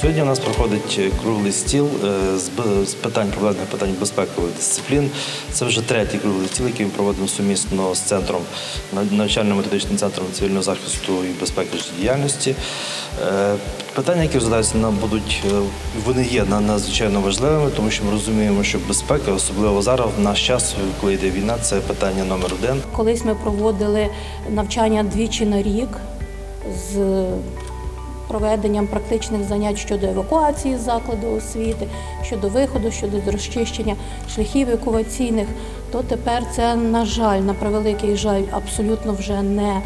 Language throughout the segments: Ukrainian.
Сьогодні у нас проходить е, круглий стіл е, з питань проблемних питань безпекових дисциплін. Це вже третій круглий стіл, який ми проводимо сумісно з центром нав- навчально-методичним центром цивільного захисту і безпеки життєдіяльності. Е, Питання, які розглядаються нам будуть, вони є надзвичайно важливими, тому що ми розуміємо, що безпека, особливо зараз, в наш час, коли йде війна, це питання номер один. Колись ми проводили навчання двічі на рік з проведенням практичних занять щодо евакуації з закладу освіти, щодо виходу, щодо розчищення шляхів евакуаційних. То тепер це, на жаль, на превеликий жаль, абсолютно вже не е,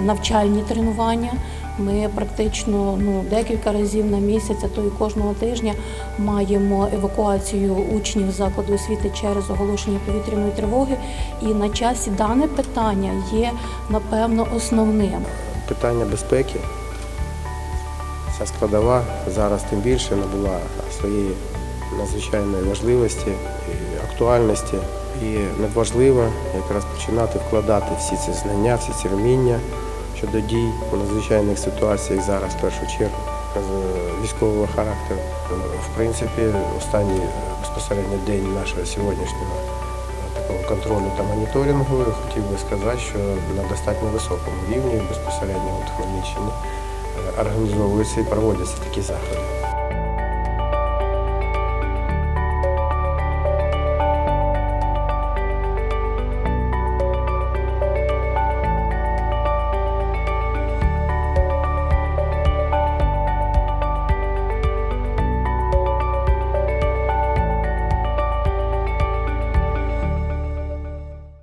навчальні тренування. Ми практично ну, декілька разів на місяць, а то і кожного тижня маємо евакуацію учнів закладу освіти через оголошення повітряної тривоги. І на часі дане питання є напевно основним. Питання безпеки, ця складова зараз тим більше набула своєї надзвичайної важливості і актуальності. І надважливо якраз починати вкладати всі ці знання, всі ці вміння щодо дій у надзвичайних ситуаціях зараз, в першу чергу, військового характеру. В принципі, останній безпосередньо день нашого сьогоднішнього такого контролю та моніторингу, хотів би сказати, що на достатньо високому рівні безпосередньо в Хмельниччині організовуються і проводяться такі заходи.